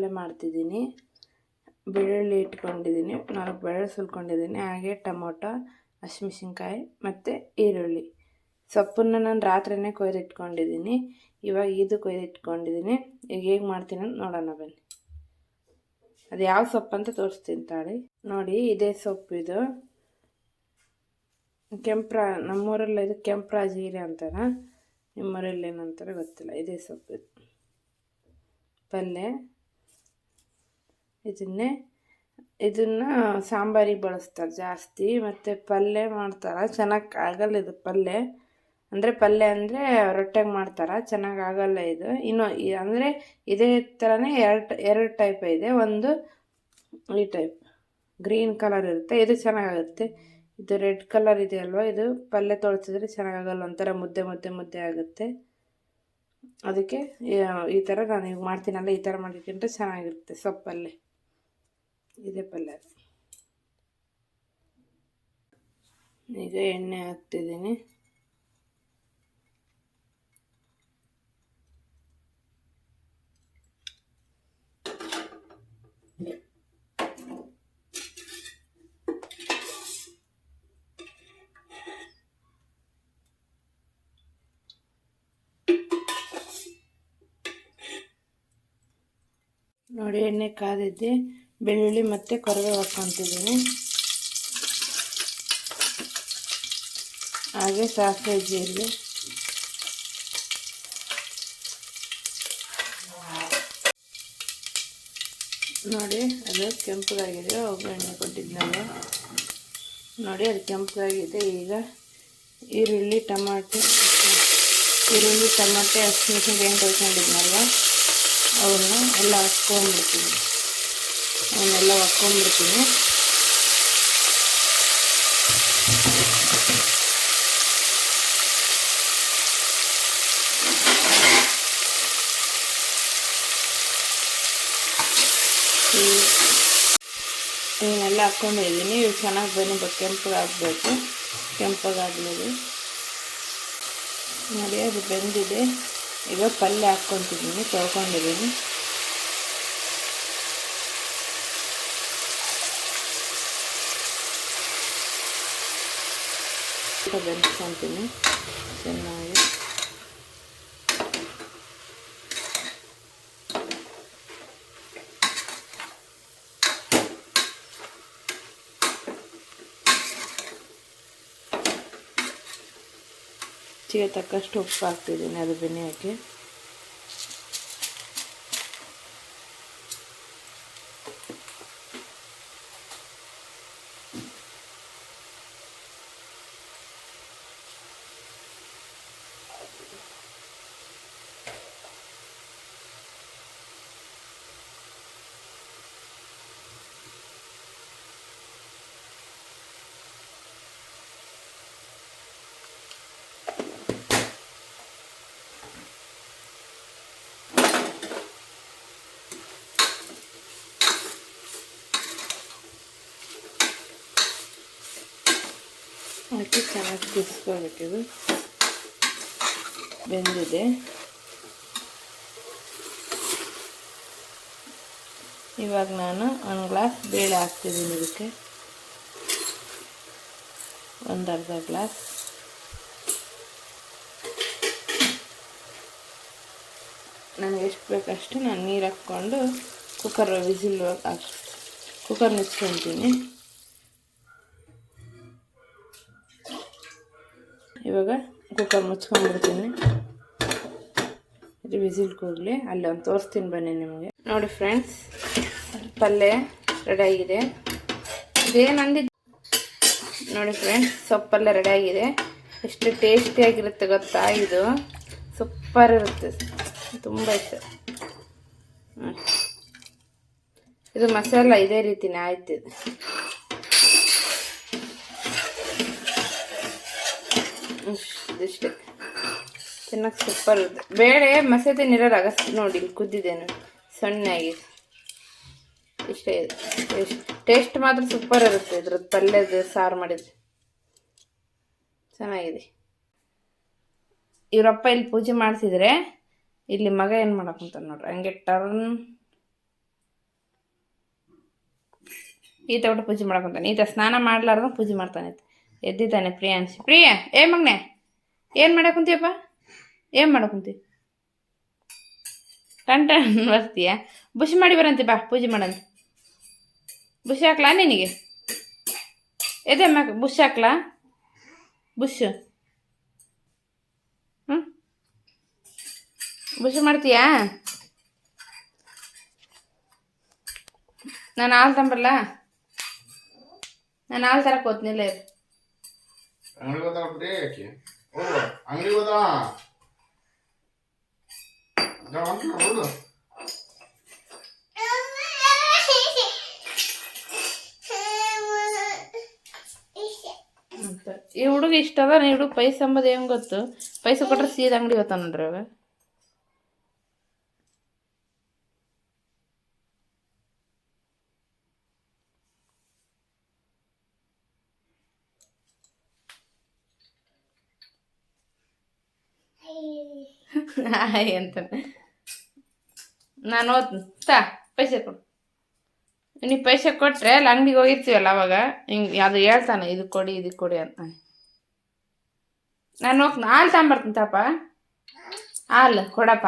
ಸೊಪ್ಪಲ್ಲೇ ಮಾಡ್ತಿದ್ದೀನಿ. ಬೆಳ್ಳುಳ್ಳಿ ಇಟ್ಕೊಂಡಿದ್ದೀನಿ. ನಾಲ್ಕು ಬೆಳ್ಳುಳ್ಳಿ ಸುಲ್ಕೊಂಡಿದ್ದೀನಿ. ಹಾಗೆ ಟೊಮೊಟೊ, ಹಸಿಮೆಣ್ಸಿನ್ಕಾಯಿ ಮತ್ತು ಈರುಳ್ಳಿ. ಸೊಪ್ಪನ್ನು ನಾನು ರಾತ್ರಿನೇ ಕೊಯ್ದಿಟ್ಕೊಂಡಿದ್ದೀನಿ. ಇವಾಗ ಇದು ಕೊಯ್ದಿಟ್ಕೊಂಡಿದ್ದೀನಿ. ಈಗ ಹೇಗೆ ಮಾಡ್ತೀನಿ ಅಂತ ನೋಡೋಣ ಬನ್ನಿ. ಅದು ಯಾವ ಸೊಪ್ಪು ಅಂತ ತೋರಿಸ್ತೀನಿ ತಾಳಿ. ನೋಡಿ, ಇದೇ ಸೊಪ್ಪು ಇದು. ಕೆಂಪ್ರ, ನಮ್ಮೂರಲ್ಲಿ ಇದು ಕೆಂಪ್ರ ಜೀರೆ ಅಂತಾರ? ನಿಮ್ಮೂರಲ್ಲಿ ಏನಂತಾರೆ ಗೊತ್ತಿಲ್ಲ. ಇದೇ ಸೊಪ್ಪು ಪಲ್ಯ ಇದನ್ನೇ, ಇದನ್ನು ಸಾಂಬಾರಿಗೆ ಬಳಸ್ತಾರೆ ಜಾಸ್ತಿ. ಮತ್ತು ಪಲ್ಯ ಮಾಡ್ತಾರೆ? ಚೆನ್ನಾಗಿ ಆಗಲ್ಲ ಇದು ಪಲ್ಯ. ಅಂದರೆ ಪಲ್ಯ ಅಂದರೆ ರೊಟ್ಟೆಗೆ ಮಾಡ್ತಾರೆ? ಚೆನ್ನಾಗಿ ಆಗಲ್ಲ ಇದು. ಇನ್ನು ಅಂದರೆ ಇದೇ ಥರನೇ ಎರಡು ಎರಡು ಟೈಪ್ ಇದೆ. ಒಂದು ಈ ಟೈಪ್ ಗ್ರೀನ್ ಕಲರ್ ಇರುತ್ತೆ. ಇದು ಚೆನ್ನಾಗಾಗುತ್ತೆ. ಇದು ರೆಡ್ ಕಲರ್ ಇದೆಯಲ್ವ ಇದು ಪಲ್ಯ ತೊಳ್ಸಿದ್ರೆ ಚೆನ್ನಾಗಾಗಲ್ಲ ಒಂಥರ ಮುದ್ದೆ ಮುದ್ದೆ ಮುದ್ದೆ ಆಗುತ್ತೆ. ಅದಕ್ಕೆ ಈ- ಈ ಥರ ನಾನು ಈಗ ಮಾಡ್ತೀನಲ್ಲ, ಈ ಥರ ಮಾಡಿಕೊಂಡ್ರೆ ಚೆನ್ನಾಗಿರುತ್ತೆ ಸೊಪ್ಪಲ್ಲೇ. ಇದೇ ಪಲ್ಯ ಈಗ ಎಣ್ಣೆ ಹಾಕ್ತಿದ್ದೀನಿ. ನೋಡಿ ಎಣ್ಣೆ ಕಾದಿದ್ದೆ. ಬೆಳ್ಳುಳ್ಳಿ ಮತ್ತು ಕೊರವೆ ಹಾಕ್ಕೊತಿದ್ದೀನಿ ಹಾಗೆ ಸಾಸಿವೆ ಜೀರಿಗೆ. ನೋಡಿ, ಅದು ಕೆಂಪಗಾಗಿದೆ ಒಗ್ಗರಣೆ ಕೊಟ್ಟಿದ್ನಲ್ಲ. ನೋಡಿ, ಅದು ಕೆಂಪಗಾಗಿದೆ. ಈಗ ಈರುಳ್ಳಿ, ಟಮಾಟೆ ಈರುಳ್ಳಿ, ಟಮಾಟೆ ಹಸಿಮೆಣಸಿನ್ಕಾಯಿ ಕೊಯ್ಕೊಂಡಿದ್ನಲ್ವ ಅವನ್ನ ಎಲ್ಲ ಹಾಕ್ಕೊಂಡ್ಬಿಡ್ತೀನಿ ಅವನ್ನೆಲ್ಲ ಒಕ್ಕೊಂಡ್ಬಿಡ್ತೀನಿ ಇವನ್ನೆಲ್ಲ ಹಾಕ್ಕೊಂಡಿದ್ದೀನಿ ಇವು ಚೆನ್ನಾಗಿ ಬನ್ನಿ ಕೆಂಪಗಾಗಬೇಕು ಕೆಂಪಗಾದ್ಮೇಲೆ ನೋಡಿ, ಅದು ಬೆಂದಿದೆ. ಈಗ ಪಲ್ಯ ಹಾಕ್ಕೊತಿದ್ದೀನಿ, ತೊಳ್ಕೊಂಡಿದ್ದೀನಿ. ಬೆಂದ್ಕೊತೀನಿ ಚೆನ್ನಾಗಿ ರುಚಿಗೆ ತಕ್ಕಷ್ಟು ಉಪ್ಪು ಹಾಕ್ತಿದ್ದೀನಿ ಅದು ಬೆನೆಯೋಕ್ಕೆ ಹಾಕಿ ಚೆನ್ನಾಗಿ ಕುದಿಸ್ಕೋಬೇಕಿದು ಬೆಂದಿದೆ. ಇವಾಗ ನಾನು ಒಂದು ಗ್ಲಾಸ್ ಬೇಳೆ ಹಾಕ್ತಿದ್ದೀನಿ ಇದಕ್ಕೆ. ಒಂದು ಅರ್ಧ ಗ್ಲಾಸ್. ನನಗೆ ಎಷ್ಟು ಬೇಕಷ್ಟು ನಾನು ನೀರು ಹಾಕ್ಕೊಂಡು ಕುಕ್ಕರ್ ವಿಸಿಲ್ ಹಾಕಿ ಕುಕ್ಕರ್ ಮುಚ್ಕೊತೀನಿ. ಇವಾಗ ಕುಕ್ಕರ್ ಮುಚ್ಕೊಂಡ್ಬಿಡ್ತೀನಿ. ಇದು ವಿಸಿಲ್ ಕೂಡಲಿ ಅಲ್ಲಿ ಒಂದು ತೋರಿಸ್ತೀನಿ ಬನ್ನಿ ನಿಮಗೆ. ನೋಡಿ ಫ್ರೆಂಡ್ಸ್ ಪಲ್ಯ ರೆಡಿಯಾಗಿದೆ ಇದೇನು ಅಂದಿದ್ದು ನೋಡಿ ಫ್ರೆಂಡ್ಸ್ ಸೊಪ್ಪೆಲ್ಲ ರೆಡಿಯಾಗಿದೆ ಎಷ್ಟು ಟೇಸ್ಟಿಯಾಗಿರುತ್ತೆ ಗೊತ್ತಾ ಇದು? ಸೂಪರ್ ಇರುತ್ತೆ. ತುಂಬ ಇಷ್ಟ. ಇದು ಮಸಾಲ ಇದೇ ರೀತಿನೇ ಆಯ್ತು. ಇದು ಇದಿಷ್ಟೇ ಚೆನ್ನಾಗಿ ಸೂಪರ್ ಬೇಳೆ, ಮಸೇದಿ ನೀರಲ್ಲಿ ಅಗಸ್ತು ನೋಡಿ, ಇಲ್ಲಿ ಕುದ್ದಿದ್ದೇನು. ಸಣ್ಣಾಗಿದೆ ಇಷ್ಟೇ ಟೇಸ್ಟ್ ಮಾತ್ರ ಸೂಪರ್ ಇರುತ್ತೆ ಇದ್ರದ್ದು ಪಲ್ಯದ ಸಾರು ಮಾಡಿದ್ರೆ ಚೆನ್ನಾಗಿದೆ. ಇವರಪ್ಪ ಇಲ್ಲಿ ಪೂಜೆ ಮಾಡ್ತಿದ್ರೆ ಇಲ್ಲಿ ಮಗ ಏನು ಮಾಡಕ್ಕಂತ ನೋಡ್ರಿ? ಹಂಗೆ ಟರ್ನ್ ಈತ ಊಟ ಪೂಜೆ ಮಾಡಕ್ಕಂತಾನೆ ಈತ ಸ್ನಾನ ಮಾಡ್ಲಾರ್ದ ಪೂಜೆ ಮಾಡ್ತಾನೆ ಎದ್ದಿದ್ದಾನೆ ಪ್ರಿಯಾಂಶ್. ಪ್ರಿಯ, ಏ ಮಗ್ನೆ, ಏನು ಮಾಡಕ್ ಕುಂತೀಯಪ್ಪ? ಏನು ಮಾಡಕ್ ಕುಂತಿ? ಟನ್ ಬರ್ತೀಯ? ಬುಷ್ ಮಾಡಿ ಬರಂತೆ ಬಾ, ಪೂಜೆ ಮಾಡಂತ. ಬುಷ್ ಹಾಕ್ಲಾ ನಿನಗೆ? ಎದೆ ಮಗ, ಬುಷ್ ಹಾಕ್ಲಾ? ಬುಷ್. ಹ್ಞೂ ಬುಷ್ ಮಾಡ್ತೀಯಾ? ನಾನು ಹಾಲು ತಂಬರಲ್ಲ ನಾನು ಹಾಲು ತರಕ್ಕೆ ಹೋದ್ನಿಲ್ಲ. ಇರು ಅಂಗಡಿಗೆ ಹೋದ ಬಿಡ್ರಿ ಯಾಕೆ ಅಂಗಡಿ ಅಂಗಡಿಗೆ ಹೋದ ನೋಡು ಈ ಹುಡುಗ ಇಷ್ಟ ಅದ ನೀ ಹುಡುಗ ಪೈಸೆ ಅಂಬದು ಹೆಂಗ್ ಗೊತ್ತು? ಪೈಸ ಕೊಟ್ರೆ ಸೀದಾ ಅಂಗಡಿ ಹೋಗ್ತಾನ ನೋಡ್ರಿ ಅವ ಹಾಯ್ ಅಂತ. ನಾನು ಓದ್ತೀನಿ ತಾ, ಪೈಸೆ ಕೊಡು. ನೀವು ಪೈಸೆ ಕೊಟ್ಟರೆ ಅಲ್ಲಿ, ಅಂಗಡಿಗೆ ಹೋಗಿರ್ತೀವಲ್ಲ ಅವಾಗ? ಹಿಂಗೆ ಅದು ಹೇಳ್ತಾನೆ, ಇದು ಕೊಡಿ ಇದು ಕೊಡಿ ಅಂತ. ನಾನು ಹೋಗ್ತೀನಿ ಹಾಲು ತಗೊಂಬರ್ತೀನಿ ತಾಪ. ಹಾಲು ಕೊಡಪ್ಪ.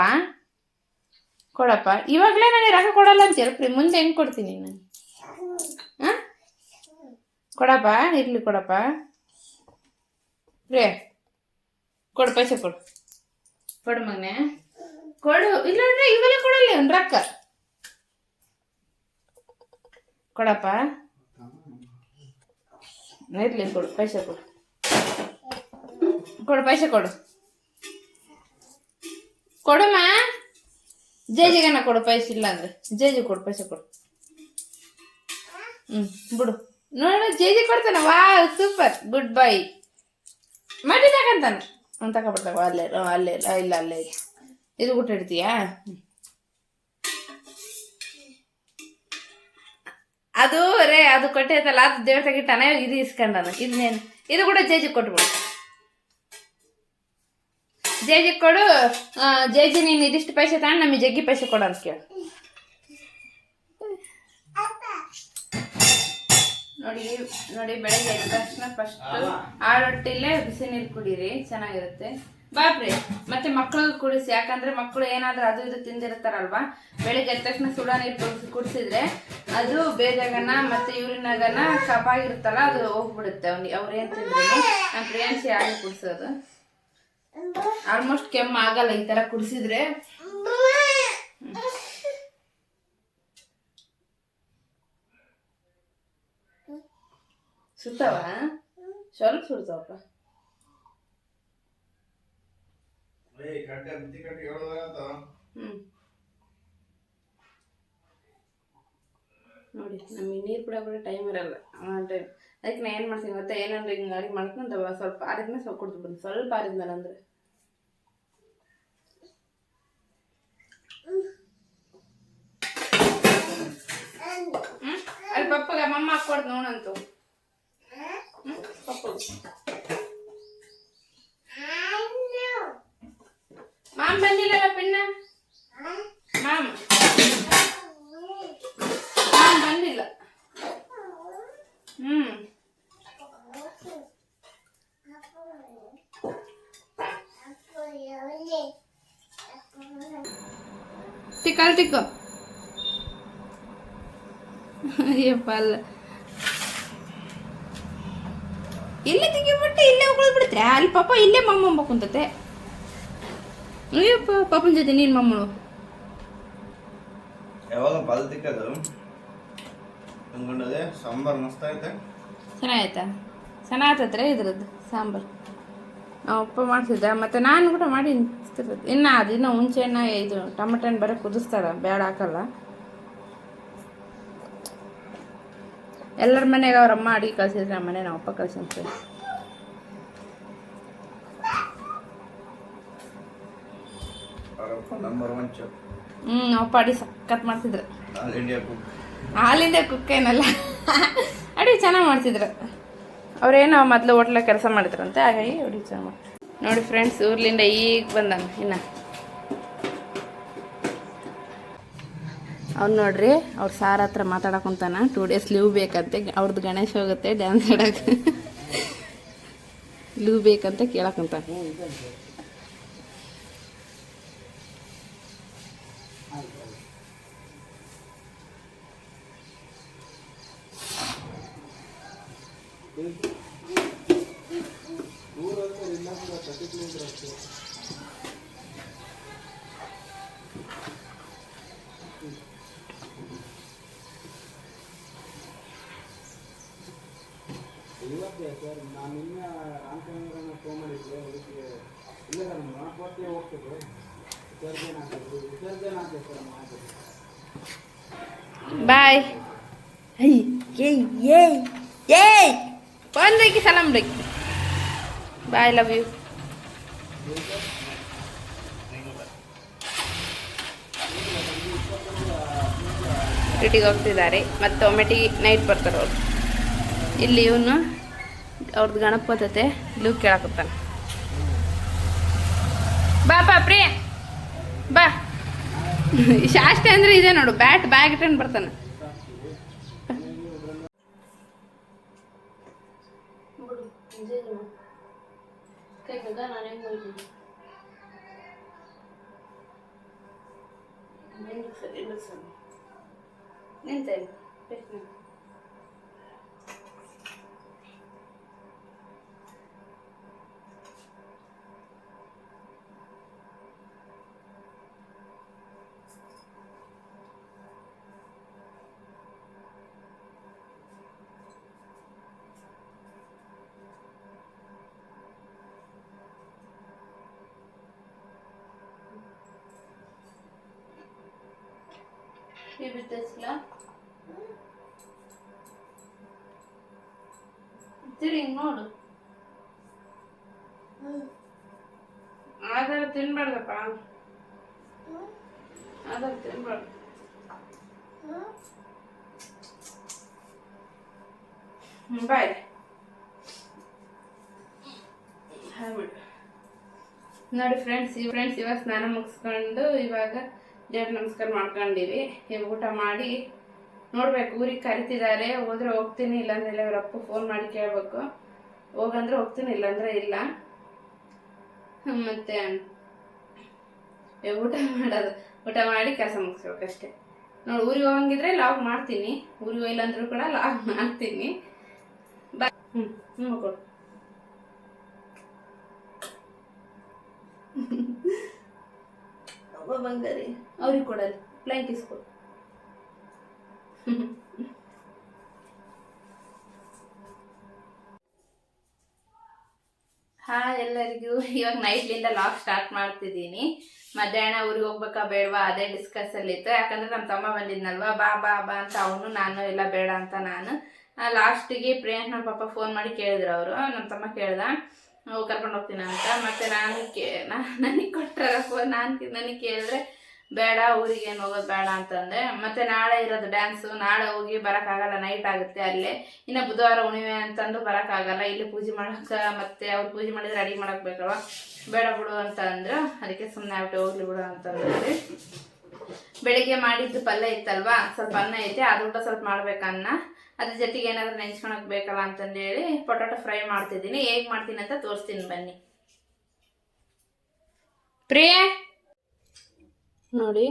ಕೊಡಪ್ಪ. ಇವಾಗಲೇ ನನಗೆ ರೊಕ್ಕ ಕೊಡಲ್ಲ ಅಂತ ಹೇಳ್ರಿ ಮುಂದೆ ಹೆಂಗೆ ಕೊಡ್ತೀನಿ ನಾನು? ಹಾಂ? ಕೊಡಪ್ಪ, ಇರಲಿ ಕೊಡಪ್ಪ. ರೇ ಕೊಡು, ಪೈಸೆ ಕೊಡು. ಕೊಡು ಮಗನೆ. ಕೊಡು. ಇಲ್ಲ ನೋಡ್ರಿ ಇವೆಲ್ಲ ಕೊಡಲ್ಲ ಒಂದು ರೊಕ್ಕ. ಕೊಡಪ್ಪ. ಇರ್ಲಿ ಕೊಡು, ಪೈಸೆ ಕೊಡು. ಕೊಡು, ಪೈಸೆ ಕೊಡು. ಕೊಡಮ್ಮ. ಜೇಜಿಗೆನ ಕೊಡು, ಪೈಸೆ ಇಲ್ಲ ಅಂದ್ರೆ ಜೇಜಿ ಕೊಡು, ಪೈಸೆ ಕೊಡು. ಹ್ಮ್, ಬಿಡು. ನೋಡು ಜೇಜಿ ಕೊಡ್ತಾನೆ. ವಾ ಸೂಪರ್ ಗುಡ್ ಬೈ ಮಾಡಿ ಅವ್ನು ತಗೊಬಿಡ್ತಾವ ಅಲ್ಲೇ ಅಲ್ಲೇ, ಇಲ್ಲ ಅಲ್ಲೇ ಇದೆ. ಬಿಟ್ಟು ಇಡ್ತೀಯಾ? ಅದು, ರೇ, ಅದು ಕೊಟ್ಟೈತಲ್ಲ ಅದು ದೇವ್ರ ತೆಗಿತಾನೆ ಇದು ಇಸ್ಕೊಂಡಾನ. ಇದನ್ನೇನು ಇದು ಕೂಡ ಜೇಜಿ ಕೊಟ್ಬಿಡು. ಜೇಜಿ ಕೊಡು ಜೇಜಿ ನೀನು ಇದಿಷ್ಟು ಪೈಸೆ ತಗೊಂಡು ನಮಗೆ ಜಗ್ಗಿ ಪೈಸೆ ಕೊಡು ಅಂತ ಕೇಳು. ನೋಡಿ ನೋಡಿ ಬೆಳಗ್ಗೆ ಎದ್ದ ತಕ್ಷಣ ಫಸ್ಟ್ ಆ ರೊಟ್ಟಿಲೇ ಬಿಸಿ ನೀರು ಕುಡೀರಿ ಚೆನ್ನಾಗಿರುತ್ತೆ. ಬಾಪ್ರಿ ಮತ್ತೆ ಮಕ್ಳಿಗೆ ಕುಡಿಸಿ ಯಾಕಂದ್ರೆ ಮಕ್ಕಳು ಏನಾದ್ರೂ ಅದು ಇದು ತಿಂದಿರ್ತಾರಲ್ವಾ? ಬೆಳಿಗ್ಗೆ ಎದ್ದ ತಕ್ಷಣ ಸುಡ ನೀರು ಕುಡಿಸಿ ಕುಡಿಸಿದ್ರೆ ಅದು ಬೇಜಾಗನ ಮತ್ತೆ ಯೂರಿನಾಗನ ಕಪಾಗಿರುತ್ತಲ್ಲ ಅದು ಹೋಗ್ಬಿಡುತ್ತೆ. ಅವ್ನಿಗೆ ಅವ್ರು ಏನು ತಿಂದ್ರು ನಮ್ಮ ಪ್ರಿಯಾನ್ಸಿ ಆಗಿ ಕುಡಿಸೋದು. ಆಲ್ಮೋಸ್ಟ್ ಕೆಮ್ಮು ಆಗಲ್ಲ ಈ ತರ ಕುಡಿಸಿದ್ರೆ. ಸುತ್ತವ? ಸ್ವಲ್ಪ ಸುಡ್ತಾವಪ್ಪ. ಏಯ್ ಕಟ್ಟೆ ಬುದ್ಧಿ ಕಟ್ಟಿ ಹೇಳೋದಾಗತ್ತ ಹ್ಮ್. ನೋಡಿ ನಮಗೆ ನೀರು ಕೂಡ ಕೂಡ ಟೈಮ್ ಇರಲ್ಲ. ಟೈಮ್ ಅದಕ್ಕೆ ನಾ ಏನು ಮಾಡ್ತೀನಿ ಮತ್ತೆ ಏನಂದ್ರೆ ಹಿಂಗೆ ಅಡಿಗೆ ಮಾಡ್ಕೊಂಡು ಸ್ವಲ್ಪ ಆರಿದ್ಮೇಲೆ ಸ್ವಲ್ಪ ಕುಡ್ದು ಬಿಡ್ತೀನಿ ಸ್ವಲ್ಪ ಆರಿದ್ಮೇಲೆ ಅಂದ್ರೆ. ಹ್ಮ್? ಅಲ್ಲಿ ಪಪ್ಪಗ ಮಮ್ಮ ಹಾಕೊಡ್ದು ನೋಡಂತು. ಹ್ಮ್ మామ బందీలలో పిన్న? మామ. మామ బందీల తిక్కలు తిక్కో ಇಲ್ಲೇ ತೆಗಿಬಿಟ್ಟು ಇಲ್ಲೇ ಉಗುಳ್ ಬಿಡುತ್ತೆ ಅಲ್ಲಿ ಪಾಪ ಇಲ್ಲೇ ಮಮ್ಮ ಕುಂತತೆ. ಅಯ್ಯಪ್ಪ ಪಾಪನ ಜೊತೆ ನೀನು ಮಮ್ಮಳು ಯಾವಾಗ ಪಲ್ ತಿಕ್ಕದು? ಅನ್ಕೊಂಡದೆ ಸಾಂಬಾರು ಮಸ್ತ್ ಐತೆ ಚೆನ್ನಾಗೈತಾ ಚೆನ್ನಾಗ್ತತ್ರೆ ಇದ್ರದ್ದು ಸಾಂಬಾರು. ನಾವು ಅಪ್ಪ ಮಾಡ್ತಿದ್ದೆ ಮತ್ತು ನಾನು ಕೂಡ ಮಾಡಿ ಇನ್ನ ಅದು ಇನ್ನೂ ಹುಣಸೆಹಣ್ಣ ಇದು ಟಮಟ ಹಣ್ಣು ಬರೀ ಕುದಿಸ್ತಾರ ಬೇಡ ಹಾಕಲ್ಲ. ಎಲ್ಲರ ಮನೆಗೆ ಅವ್ರ ಅಮ್ಮ ಅಡಿಗೆ ಕಳ್ಸಿದ್ರೆ ನಮ್ಮ ಮನೆ ನಾವು ಅಪ್ಪ ಹ್ಮ್ ಹ್ಞೂ ನಾವು ಅಪ್ಪ ಅಡಿ ಸಖತ್ ಮಾಡ್ತಿದ್ರು. ಆಲ್ ಇಂಡಿಯಾ ಕುಕ್ ಏನಲ್ಲ. ಅಡಿಗೆ ಚೆನ್ನಾಗಿ ಮಾಡ್ತಿದ್ರು. ಅವ್ರೇನು ಮೊದಲು ಹೋಟ್ಲಾಗ ಕೆಲಸ ಮಾಡಿದ್ರಂತೆ ಹಾಗಾಗಿ ಅಡಿಗೆ ಚೆನ್ನಾಗಿ ನೋಡಿ ಫ್ರೆಂಡ್ಸ್ ಊರ್ಲಿಂದ ಈಗ ಬಂದಾನ ಇನ್ನು. ಅವ್ನು ನೋಡ್ರಿ, ಅವ್ರ ಸಾರ್ ಹತ್ರ ಮಾತಾಡಕೊಂತಾನ ಟೂ ಡೇಸ್ ಲೀವ್ ಬೇಕಂತೆ ಅವ್ರದ್ದು ಗಣೇಶ ಹೋಗುತ್ತೆ ಡ್ಯಾನ್ಸ್ ಆಡಕ್ಕೆ ಲೀವ್ ಬೇಕಂತ ಕೇಳಕ್ಕಂತಾನ ಬಾಯ್ ಹೈ ಏಯ್ ಏಯ್ ಏಯ್ ಬಂದ್ರೈಕಿ ಸಲಾಮ್ ರೈಕಿ ಬಾಯ್ ಲವ್ ಯು ಡ್ಯೂಟಿಗೆ ಹೋಗ್ತಿದ್ದಾರೆ. ಮತ್ತು ಒಮ್ಮೆಟಿಗೆ ನೈಟ್ ಬರ್ತಾರೆ ಅವ್ರು. ಇಲ್ಲಿ ಇವನು ಅವ್ರದ್ದು ಗಣಪತತೆ ಲೀವ್ ಕೇಳಕತ್ತಾನ. ಬಾ ಪಾಪ್ರಿ ಬಾ. ಶಾಸ್ತಿ ಅಂದ್ರೆ ಇದೆ ನೋಡು. ಬ್ಯಾಟ್ ಬ್ಯಾಗ್ ಇಟ್ಕೊಂಡು ಬರ್ತಾನೆ. ನಿಂತೇನೆ ಬಿದ್ದಸ್ಲ ತಿರುಗಿ ನೋಡು. ಆಧಾರ ತಿನ್ಬಾರ್ದಪ್ಪ. ಆಧಾರ ತಿನ್ಬಾರ್ದು. ಬಾಯ್ ನೋಡಿ ಫ್ರೆಂಡ್ಸ್ ಈ ಫ್ರೆಂಡ್ಸ್ ಇವಾಗ ಸ್ನಾನ ಮುಗಿಸ್ಕೊಂಡು ಇವಾಗ ದೇವ್ರ ನಮಸ್ಕಾರ ಮಾಡ್ಕೊಂಡಿವಿ. ಈಗ ಊಟ ಮಾಡಿ ನೋಡ್ಬೇಕು, ಊರಿಗೆ ಕರಿತಿದ್ದಾರೆ. ಹೋದ್ರೆ ಹೋಗ್ತೀನಿ, ಇಲ್ಲಾಂದ್ರೆ ಇಲ್ಲ ಅಪ್ಪ ಫೋನ್ ಮಾಡಿ ಕೇಳಬೇಕು. ಹೋಗಂದ್ರೆ ಹೋಗ್ತೀನಿ, ಇಲ್ಲಾಂದ್ರೆ ಇಲ್ಲ. ಮತ್ತೆ ಊಟ ಮಾಡೋದು, ಊಟ ಮಾಡಿ ಕೆಲಸ ಮುಗಿಸ್ಬೇಕಷ್ಟೇ ನೋಡಿ, ಊರಿಗೆ ಹೋಗಂಗಿದ್ರೆ ಲಾಗ್ ಮಾಡ್ತೀನಿ. ಊರಿಗೆ ಹೋಗಿಲ್ಲ ಕೂಡ ಲಾಗ್ ಮಾಡ್ತೀನಿ. ಬಾ ಹ್ಞೂ ಕೊಡು. ಬಂಗಾರಿ ಅವ್ರಿಗೆ ಕೊಡಲ್ಲ ಪ್ಲ್ಯಾಂಕ್ ಕಿಸ್ ಕೊಡು ಹಾ, ಎಲ್ಲರಿಗೂ ಇವಾಗ ನೈಟ್ಲಿಂದ ಲಾಕ್ ಸ್ಟಾರ್ಟ್ ಮಾಡ್ತಿದ್ದೀನಿ. ಮಧ್ಯಾಹ್ನ ಊರಿಗೆ ಹೋಗ್ಬೇಕಾ ಬೇಡವಾ? ಅದೇ ಡಿಸ್ಕಸ್ ಅಲ್ಲಿ ಇತ್ತು. ಯಾಕಂದ್ರೆ ನಮ್ಮ ತಮ್ಮ ಬಂದಿದ್ನಲ್ವಾ? ಬಾ ಬಾ ಬಾ ಅಂತ ಅವನು, ನಾನು ಎಲ್ಲ ಬೇಡ ಅಂತ ನಾನು. ಲಾಸ್ಟಿಗೆ ಪ್ರಿಯಾಂಕ್ ನಮ್ಮ ಪಾಪ ಫೋನ್ ಮಾಡಿ ಕೇಳಿದ್ರು ಅವರು. ನಮ್ಮ ತಮ್ಮ ಕೇಳ್ದ ಕರ್ಕೊಂಡು ಹೋಗ್ತೀನಿ ಅಂತ. ಮತ್ತೆ ನಾನು ಕೇ ನನಗೆ ಕೊಟ್ಟರೆ ಫೋನ್ ನಾನು ನನಗೆ ಕೇಳಿದ್ರೆ, ಬೇಡ, ಊರಿಗೆ ಏನು ಹೋಗೋದು ಬೇಡ ಅಂತಂದೆ. ಮತ್ತೆ ನಾಳೆ ಇರೋದು ಡ್ಯಾನ್ಸು ನಾಳೆ ಹೋಗಿ ಬರೋಕ್ಕಾಗಲ್ಲ. ನೈಟ್ ಆಗುತ್ತೆ ಅಲ್ಲೇ. ಇನ್ನು ಬುಧವಾರ ಹುಣಿಮೆ ಅಂತಂದು ಬರೋಕ್ಕಾಗಲ್ಲ. ಇಲ್ಲಿ ಪೂಜೆ ಮಾಡೋಕೆ ಮತ್ತೆ ಅವ್ರು ಪೂಜೆ ಮಾಡಿದ್ರೆ ಅಡಿಗೆ ಮಾಡೋಕೆ ಬೇಕಲ್ವ? ಬೇಡ ಬಿಡು ಅಂತ ಅಂದ್ರೆ ಅದಕ್ಕೆ ಸುಮ್ಮನೆ ಆಗ್ಬಿಟ್ಟು ಹೋಗ್ಲಿ ಬಿಡು ಅಂತಂದ್ರೆ ಬೆಳಿಗ್ಗೆ ಮಾಡಿದ್ದು ಪಲ್ಯ ಇತ್ತಲ್ವಾ? ಸ್ವಲ್ಪ ಅನ್ನ ಐತೆ. ಅದು ಊಟ ಸ್ವಲ್ಪ ಮಾಡ್ಬೇಕನ್ನ. ಅದ್ರ ಜೊತೆಗೆ ಏನಾದ್ರು ನೆಂಚ್ಕೊಳಕ್ ಬೇಕಲ್ಲ ಅಂತಂದೇಳಿ ಪೊಟಾಟೊ ಫ್ರೈ ಮಾಡ್ತಿದ್ದೀನಿ. ಹೇಗೆ ಮಾಡ್ತೀನಿ ಅಂತ ತೋರಿಸ್ತೀನಿ ಬನ್ನಿ. ಪ್ರಿಯ? ನೋಡಿ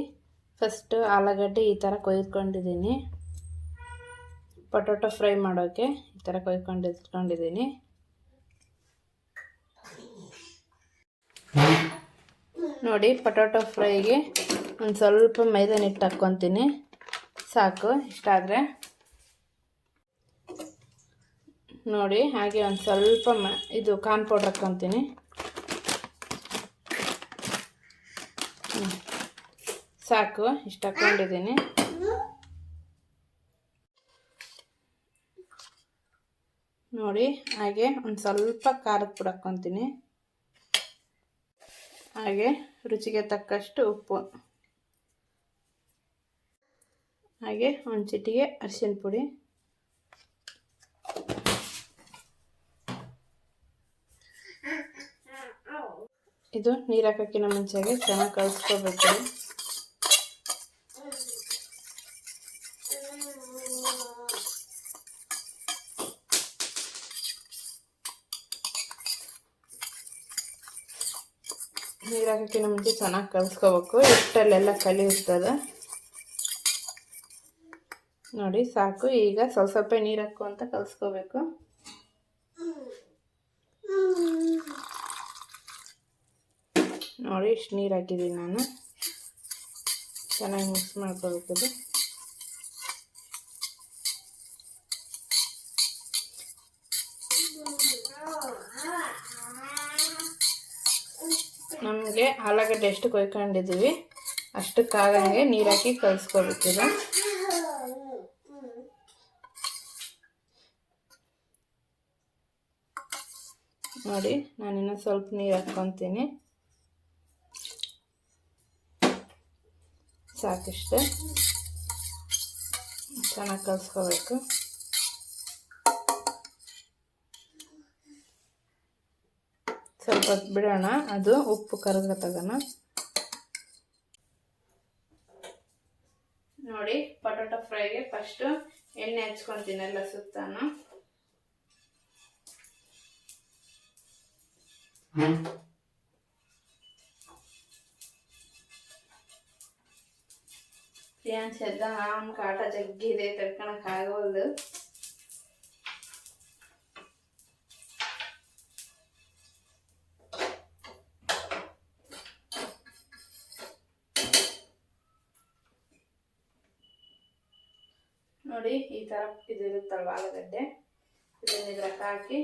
ಫಸ್ಟ್ ಆಲೂಗಡ್ಡೆ ಈ ಥರ ಕೊಯ್ದುಕೊಂಡಿದ್ದೀನಿ. ಪೊಟಾಟೊ ಫ್ರೈ ಮಾಡೋಕ್ಕೆ ಈ ಥರ ಕೊಯ್ಕೊಂಡು ಇಟ್ಕೊಂಡಿದ್ದೀನಿ ನೋಡಿ, ಪೊಟಾಟೊ ಫ್ರೈಗೆ ಒಂದು ಸ್ವಲ್ಪ ಮೈದಾ ಹಿಟ್ಟು ಹಾಕ್ಕೊತೀನಿ. ಸಾಕು ಇಷ್ಟಾದರೆ ನೋಡಿ, ಹಾಗೆ ಒಂದು ಸ್ವಲ್ಪ ಇದು ಕಾನ್ ಪೌಡ್ರ್ ಹಾಕ್ಕೊತೀನಿ ಸಾಕು, ಇಷ್ಟು ಹಾಕೊಂಡಿದ್ದೀನಿ. ನೋಡಿ, ಹಾಗೆ ಒಂದು ಸ್ವಲ್ಪ ಖಾರದ ಪುಡಿ ಹಾಕ್ಕೊತೀನಿ ಹಾಗೆ ರುಚಿಗೆ ತಕ್ಕಷ್ಟು ಉಪ್ಪು. ಹಾಗೆ ಒಂದು ಚಿಟಿಗೆ ಅರಿಶಿನ ಪುಡಿ. ಇದು ನೀರು ಹಾಕೋಕ್ಕಿಂತ ಮುಂಚೆಗೆ ಚೆನ್ನಾಗಿ ಕಲಿಸ್ಕೋಬೇಕು ನೀರು ಹಾಕೋಕ್ಕಿಂತ ಮುಂಚೆ ಚೆನ್ನಾಗಿ ಕಲಿಸ್ಕೋಬೇಕು ಹಿಟ್ಟಲ್ಲೆಲ್ಲ ಕಲಿಯುತ್ತದೆ? ನೋಡಿ, ಸಾಕು. ಈಗ ಸ್ವಲ್ಪ ಸ್ವಲ್ಪ ನೀರು ಹಾಕು ಅಂತ ಕಲಿಸ್ಕೋಬೇಕು ನೋಡಿ, ಇಷ್ಟು ನೀರು ಹಾಕಿದ್ದೀನಿ ನಾನು. ಚೆನ್ನಾಗಿ ಮಿಕ್ಸ್ ಮಾಡ್ಕೋಬೇಕದು ನಮಗೆ ಆಲೂಗಡ್ಡೆ ಎಷ್ಟು ಕೊಯ್ಕೊಂಡಿದ್ದೀವಿ ಅಷ್ಟಕ್ಕಾಗಂಗೆ ನೀರು ಹಾಕಿ ಕಲಿಸ್ಕೋಬೇಕಿದೆ ನೋಡಿ ನಾನು ಸ್ವಲ್ಪ ನೀರು ಹಾಕ್ಕೊತೀನಿ. ಸಾಕಿಷ್ಟು ಚೆನ್ನಾಗಿ ಕಲಿಸ್ಕೋಬೇಕು ಸ್ವಲ್ಪ ಹೊತ್ತು ಬಿಡೋಣ ಅದು ಉಪ್ಪು ಕರಗ ತಗೋಣ ನೋಡಿ ಪೊಟೊಟೊ ಫ್ರೈಗೆ ಫಸ್ಟು ಎಣ್ಣೆ ಹಚ್ಕೊತೀನಿ, ಎಲ್ಲ ಸುತ್ತಾನು. ಏನ್ ಸದ್ದ ಅವನ ಕಾಟ ಜಗ್ಗಿದೆ ತಡ್ಕೊಳಕ್ ಆಗೋಲ್ದು. ನೋಡಿ, ಈ ತರ ಇದು ಇರುತ್ತಲ್ವ ಆಲೂಗಡ್ಡೆ? ಇದನ್ನ ಇದ್ರ ಹಾಕಿ.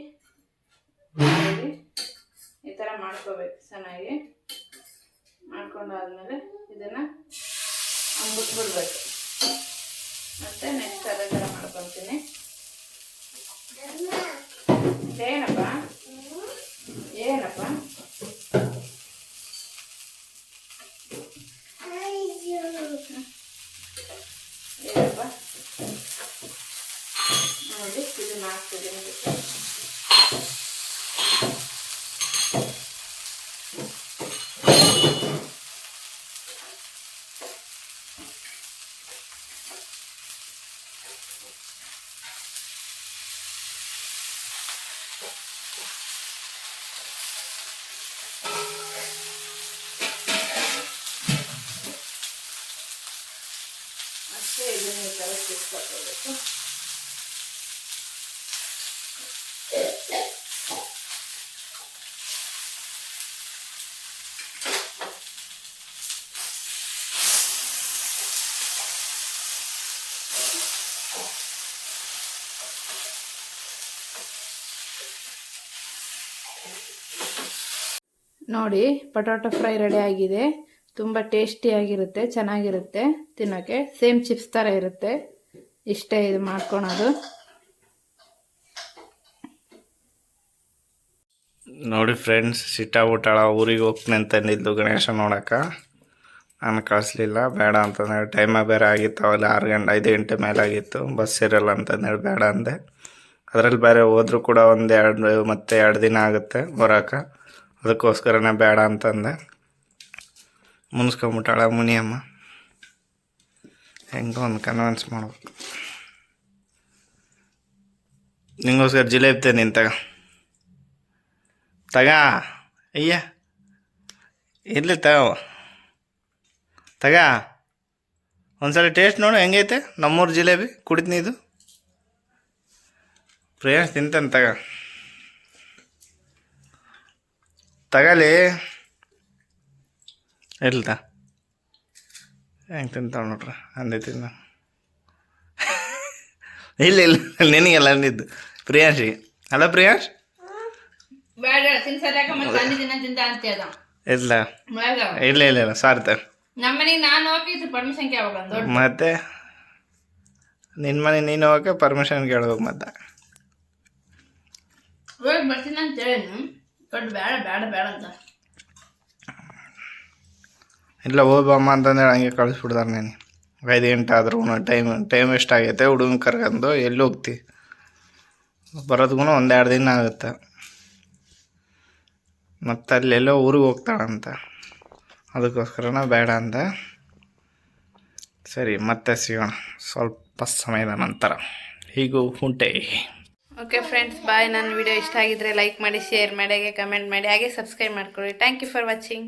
ಈ ತರ ಮಾಡ್ಕೋಬೇಕು ಚೆನ್ನಾಗಿ. ಮಾಡ್ಕೊಂಡಾದ್ಮೇಲೆ ಇದನ್ನ ಅಂಬಿಟ್ಬಿಡ್ಬೇಕು. ಮತ್ತೆ ನೆಕ್ಸ್ಟ್ ಅದೇ ಥರ ಮಾಡ್ಕೊತೀನಿ ಏನಪ್ಪ? ಏನಪ್ಪ? ಏನಪ್ಪ? ನೋಡಿ ಇದನ್ನ ಹಾಕ್ತಿದ್ದೀನಿ ಇದಕ್ಕೆ. ಅಷ್ಟೇ ಇದನ್ನ ಈ ಥರ ತಿರ್ಸ್ಕೊಳ್ಬೇಕು ನೋಡಿ, ಪಟೋಟೊ ಫ್ರೈ ರೆಡಿ ಆಗಿದೆ. ತುಂಬ ಟೇಸ್ಟಿಯಾಗಿರುತ್ತೆ ಚೆನ್ನಾಗಿರುತ್ತೆ ತಿನ್ನೋಕ್ಕೆ ಸೇಮ್ ಚಿಪ್ಸ್ ಥರ ಇರುತ್ತೆ. ಇಷ್ಟೇ ಇದು ಮಾಡ್ಕೊಳೋದು. ನೋಡಿ ಫ್ರೆಂಡ್ಸ್ ಸಿಟ್ಟ ಊಟಾಳ ಊರಿಗೆ ಹೋಗ್ತೀನಿ ಅಂತಂದಿದ್ದು ಗಣೇಶ ನೋಡೋಕೆ ನಾನು ಕಳಿಸ್ಲಿಲ್ಲ, ಬೇಡ ಅಂತಂದೇಳಿ ಟೈಮ ಬೇರೆ ಆಗಿತ್ತು, ಅವಲ್ಲಿ ಆರು ಗಂಟೆ, ಐದು ಗಂಟೆ ಮೇಲೆ ಆಗಿತ್ತು ಬಸ್ ಇರಲ್ಲ ಅಂತಂದೇಳಿ ಬೇಡ ಅಂದೆ. ಅದರಲ್ಲಿ ಬೇರೆ ಹೋದ್ರೂ ಕೂಡ ಒಂದು ಎರಡು, ಮತ್ತೆ ಎರಡು ದಿನ ಆಗುತ್ತೆ ಬರೋಕೆ. ಅದಕ್ಕೋಸ್ಕರನೇ ಬೇಡ ಅಂತಂದೆ. ಮುನ್ಸ್ಕೊಂಬಿಟ್ಟಾಳ ಮುನಿಯಮ್ಮ. ಹೆಂಗೋ ಒಂದು ಕನ್ವಿನ್ಸ್ ಮಾಡ್ಬೇಕು. ನಿಂಗೋಸ್ಕರ ಜಿಲೇಬಿ ತಂದಿನಿ ತಗ ತಗ, ಅಯ್ಯ. ಇರ್ಲಿ ತಗೋ. ತಗ, ಒಂದ್ಸಲ ಟೇಸ್ಟ್ ನೋಡು ಹೆಂಗೈತೆ? ನಮ್ಮೂರು ಜಿಲೇಬಿ, ಕುಡಿದ್ನಿ ಇದು. ಪ್ರಿಯಾಂಶ್ ತಿಂತಾನೆ ತಗ. ತಗಲಿ. ಇರ್ಲ್ತ ಹೆಂಗೆ ತಿಂತಾವ ನೋಡ್ರಿ ಅಂದೆ ತಿಂದ ಇಲ್ಲ ಇಲ್ಲ ನಿನಗೆಲ್ಲ ಅಂದಿದ್ದು ಪ್ರಿಯಾಂಶಿಗೆ ಅಲ್ಲ ಪ್ರಿಯಾಂಶ್? ಇಲ್ಲ ಇಲ್ಲ ಇಲ್ಲ ಇಲ್ಲ ಸಾರ್ ಮತ್ತೆ? ನಿನ್ನ ಮನೆ ನೀನು ಹೋಗಕ್ಕೆ ಪರ್ಮಿಷನ್ ಕೇಳ್ಬೇಕು ಮತ್ತೆ. ಹೋಗಿ ಬರ್ತೀನಿ ಅಂತ ಹೇಳಿದ್ನು ಬಟ್ ಬೇಡ ಬೇಡ ಬೇಡ ಅಂತ. ಇಲ್ಲ ಹೋಗಮ್ಮ ಅಂತಂದೇಳಿ ಹಂಗೆ ಕಳಿಸ್ಬಿಡ್ತಾರೆ ನೀನು. ಐದು ಗಂಟೆ ಆದ್ರೂ ಟೈಮ್ ಟೈಮ್ ಎಷ್ಟಾಗೈತೆ ಹುಡುಗನ ಕರ್ಕೊಂಡು ಎಲ್ಲಿ ಹೋಗ್ತಿ? ಬರೋದ್ಗೂ ಒಂದೆರಡು ದಿನ ಆಗುತ್ತೆ. ಮತ್ತು ಅಲ್ಲೆಲ್ಲೋ ಊರಿಗೆ ಹೋಗ್ತಾಳಂತ ಅದಕ್ಕೋಸ್ಕರನ ಬೇಡ ಅಂತ ಸರಿ, ಮತ್ತೆ ಸಿಗೋಣ. ಸ್ವಲ್ಪ ಸಮಯದ ನಂತರ. ಹೀಗೂ ಉಂಟೆ. ಓಕೆ ಫ್ರೆಂಡ್ಸ್ ಬಾಯ್ ನನ್ನ ವಿಡಿಯೋ ಇಷ್ಟ ಆಗಿದ್ರೆ ಲೈಕ್ ಮಾಡಿ ಶೇರ್ ಮಾಡಿ, ಹಾಗೆ ಕಮೆಂಟ್ ಮಾಡಿ, ಹಾಗೆ ಸಬ್ಸ್ಕ್ರೈಬ್ ಮಾಡ್ಕೊಳ್ಳಿ. Thank you for watching